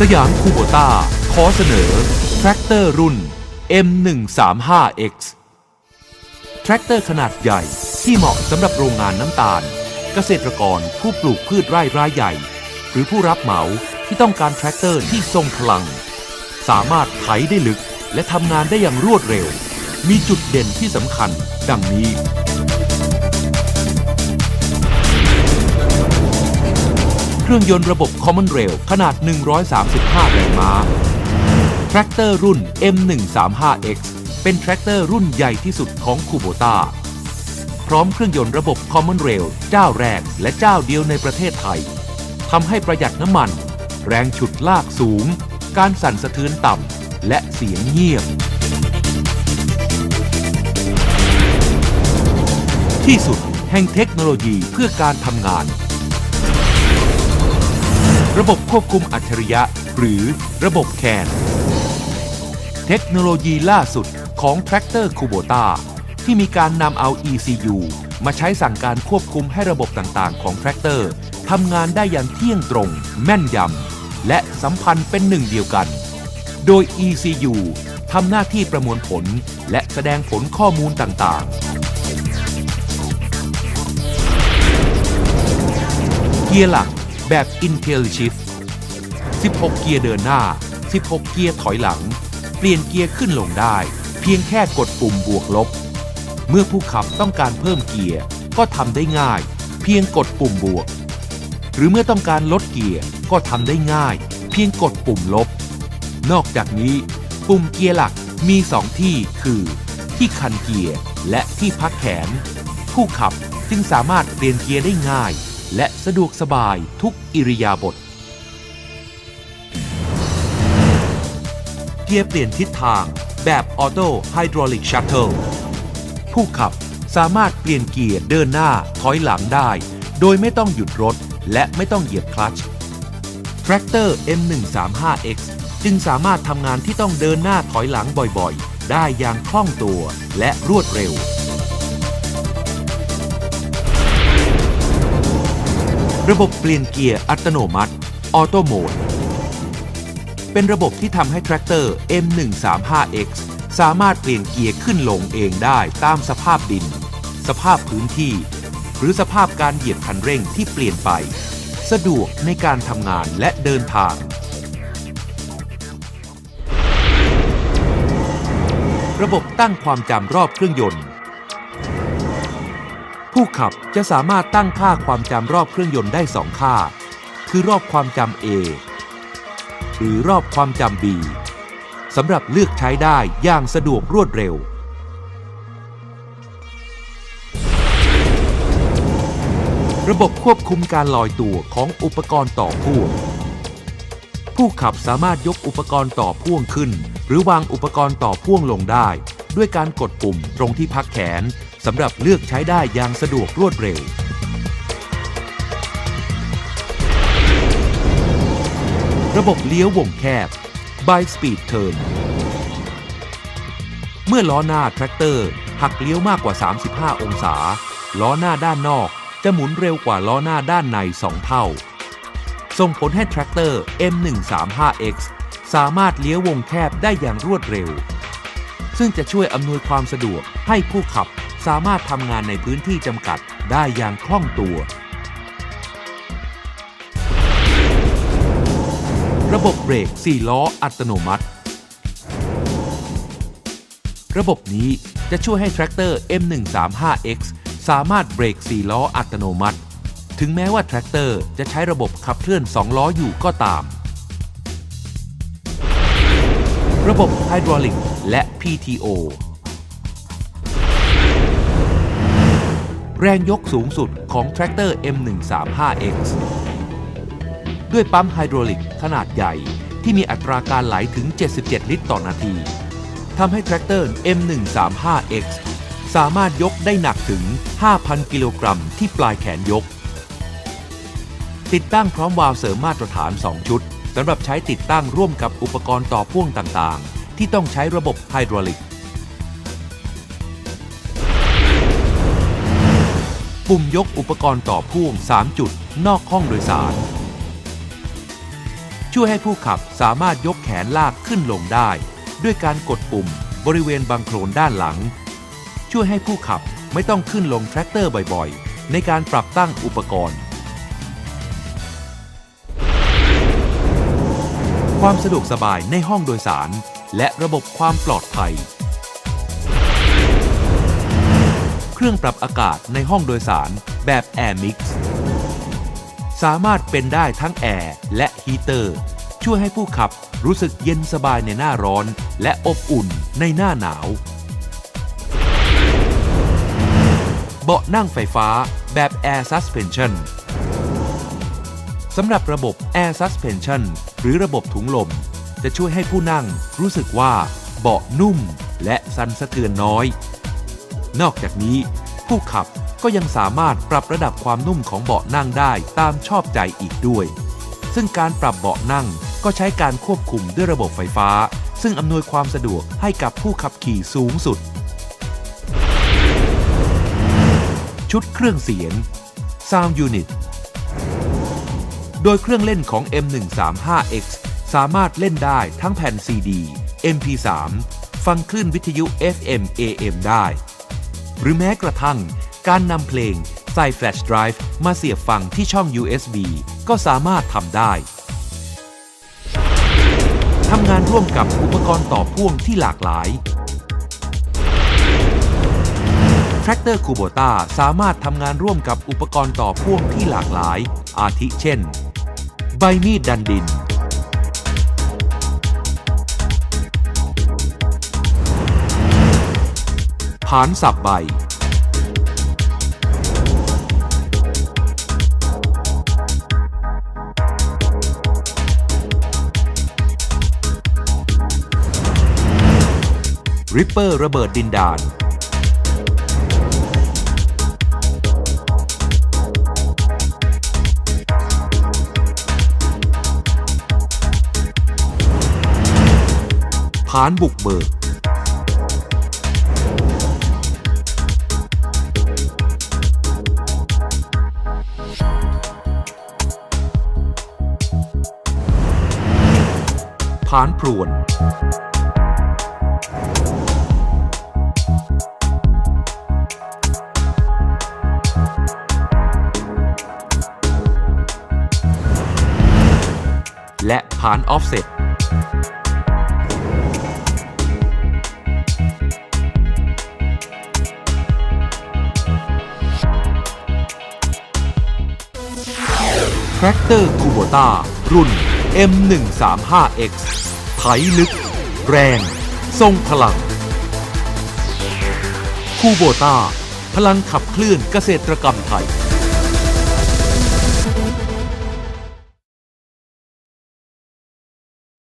สยามคูโบต้าขอเสนอ แทรกเตอร์รุ่น M135X แทรกเตอร์ขนาดใหญ่ที่เหมาะสำหรับโรงงานน้ำตาล เกษตรกรผู้ปลูกพืชไร่รายใหญ่ หรือผู้รับเหมาที่ต้องการแทรกเตอร์ที่ทรงพลัง สามารถไถได้ลึกและทำงานได้อย่างรวดเร็ว มีจุดเด่นที่สำคัญ ดังนี้ เครื่องยนต์ระบบ Common Rail ขนาด 135 แรงม้า แทรกเตอร์รุ่น M135X เป็นแทรกเตอร์รุ่นใหญ่ที่สุดของคูโบต้าพร้อมเครื่องยนต์ระบบ Common Rail เจ้าแรกและเจ้าเดียวในประเทศไทยทำให้ประหยัดน้ำมัน แรงฉุดลากสูง การสั่นสะเทือนต่ำและเสียงเงียบ ที่สุดแห่งเทคโนโลยีเพื่อการทำงาน ระบบควบคุมอัจฉริยะ หรือระบบแคนเทคโนโลยีล่าสุดของแทรกเตอร์คูโบตาที่มีการนำเอา ECU มาใช้สั่งการควบคุมให้ระบบต่างๆ ของแทรกเตอร์ทำงานได้อย่างเที่ยงตรง แม่นยำและสัมพันธ์เป็นหนึ่งเดียวกัน โดย ECU ทำหน้าที่ประมวลผลและแสดงผลข้อมูลต่างๆ เกียร์หลัก แบบ IntelliShift 16 เกียร์เดินหน้า 16 เกียร์ถอยหลัง เปลี่ยนเกียร์ขึ้นลงได้ เพียงแค่กดปุ่มบวกลบ เมื่อผู้ขับต้องการเพิ่มเกียร์ก็ทำได้ง่าย เพียงกดปุ่มบวก หรือเมื่อต้องการลดเกียร์ก็ทำได้ง่าย เพียงกดปุ่มลบ นอกจากนี้ ปุ่มเกียร์หลักมี 2 ที่คือ ที่คันเกียร์และที่พักแขน ผู้ขับจึงสามารถเปลี่ยนเกียร์ได้ง่าย และสะดวกสบายทุกอิริยาบถ เกียร์เปลี่ยนทิศทางแบบออโต้ไฮดรอลิกชัตเทิลผู้ขับสามารถเปลี่ยนเกียร์เดินหน้าถอยหลังได้ โดยไม่ต้องหยุดรถและไม่ต้องเหยียบคลัตช์ Tractor M135X จึงสามารถทำงานที่ต้องเดินหน้าถอยหลังบ่อยๆ ได้อย่างคล่องตัวและรวดเร็ว ระบบเปลี่ยนเกียร์อัตโนมัติ ออโตโหมด เป็นระบบที่ทำให้แทรกเตอร์ M135X สามารถเปลี่ยนเกียร์ขึ้นลงเองได้ตามสภาพดิน สภาพพื้นที่ หรือสภาพการเหยียบคันเร่งที่เปลี่ยนไป สะดวกในการทำงานและเดินทาง ระบบตั้งความจำรอบเครื่องยนต์ ขับจะสามารถตั้งค่าความจำรอบเครื่องยนต์ได้ 2 ค่า คือรอบความจำ A หรือรอบความจำ B สำหรับเลือกใช้ได้อย่างสะดวกรวดเร็ว ระบบควบคุมการลอยตัวของอุปกรณ์ต่อพ่วง ผู้ขับสามารถยกอุปกรณ์ต่อพ่วงขึ้น หรือวางอุปกรณ์ต่อพ่วงลงได้ ด้วยการกดปุ่มตรงที่พักแขน สำหรับเลือกใช้ได้อย่างสะดวกรวดเร็ว ระบบเลี้ยววงแคบ by speed turn เมื่อล้อหน้าแทรกเตอร์ หักเลี้ยวมากกว่า 35 องศา ล้อหน้าด้านนอกจะหมุนเร็วกว่าล้อหน้าด้านใน 2 เท่า ส่งผลให้แทรกเตอร์ M135X สามารถเลี้ยววงแคบได้อย่างรวดเร็ว ซึ่งจะช่วยอำนวยความสะดวกให้ผู้ขับ สามารถทำงานในพื้นที่จำกัดได้อย่างคล่องตัว ระบบเบรก4ล้ออัตโนมัติ ระบบนี้จะช่วยให้แทรกเตอร์ M135X สามารถเบรก4ล้ออัตโนมัติ ถึงแม้ว่าแทรกเตอร์จะใช้ระบบขับเคลื่อน 2 ล้ออยู่ก็ตาม ระบบไฮดรอลิกและ PTO แรงยกสูงสุดของแทรกเตอร์ M135X ด้วยปั๊มไฮดรอลิกขนาดใหญ่ที่มีอัตราการไหลถึง 77 ลิตรต่อนาทีทำให้แทรกเตอร์ M135X สามารถยกได้หนักถึง 5,000 กิโลกรัมที่ปลายแขนยก ติดตั้งพร้อมวาล์วเสริมมาตรฐาน 2 ชุดสำหรับใช้ติดตั้งร่วมกับอุปกรณ์ต่อพ่วงต่างๆ ที่ต้องใช้ระบบไฮดรอลิก ปุ่มยกอุปกรณ์ต่อพ่วง 3 จุด นอกห้องโดยสาร ช่วยให้ผู้ขับสามารถยกแขนลากขึ้นลงได้ ด้วยการกดปุ่มบริเวณบังโคลนด้านหลัง ช่วยให้ผู้ขับไม่ต้องขึ้นลงแทรกเตอร์บ่อยๆ ในการปรับตั้งอุปกรณ์ ความสะดวกสบายในห้องโดยสาร และระบบความปลอดภัย รื่องปรับอากาศในห้องโดยสารแบบ Air Mix สามารถเป็นได้ทั้งแอร์และฮีเตอร์ ช่วยให้ผู้ขับรู้สึกเย็นสบายในหน้าร้อนและอบอุ่นในหน้าหนาว เบาะนั่งไฟฟ้าแบบ Air Suspension สำหรับระบบ Air Suspension หรือระบบถุงลม จะช่วยให้ผู้นั่งรู้สึกว่าเบาะนุ่มและสั่นสะเทือนน้อย นอกจากนี้ ผู้ขับก็ยังสามารถปรับระดับความนุ่มของเบาะนั่งได้ตามชอบใจอีกด้วย ซึ่งการปรับเบาะนั่งก็ใช้การควบคุมด้วยระบบไฟฟ้า ซึ่งอำนวยความสะดวกให้กับผู้ขับขี่สูงสุด ชุดเครื่องเสียง Sound Unit โดยเครื่องเล่นของ M135X สามารถเล่นได้ทั้งแผ่น CD MP3 ฟังคลื่นวิทยุ FM AM ได้ หรือแม้กระทั่ง การนำเพลงใส่แฟลชไดรฟ์มาเสียบฟังที่ช่อง USB ก็สามารถทำได้ทำงานร่วมกับอุปกรณ์ต่อพ่วงที่หลากหลาย Tractor Kubota สามารถทำงานร่วมกับอุปกรณ์ต่อพ่วงที่หลากหลาย อาทิเช่น ใบมีดดันดินานสับใบ ริปเปอร์ระเบิดดินดานผานบุกเบิกานพรวน และผานออฟเซ็ตแทร c เตอร์คูโบต้ารุ่น M135X ไถลึก แรง ทรงพลัง คูโบตา พลังขับเคลื่อนเกษตรกรรมไทย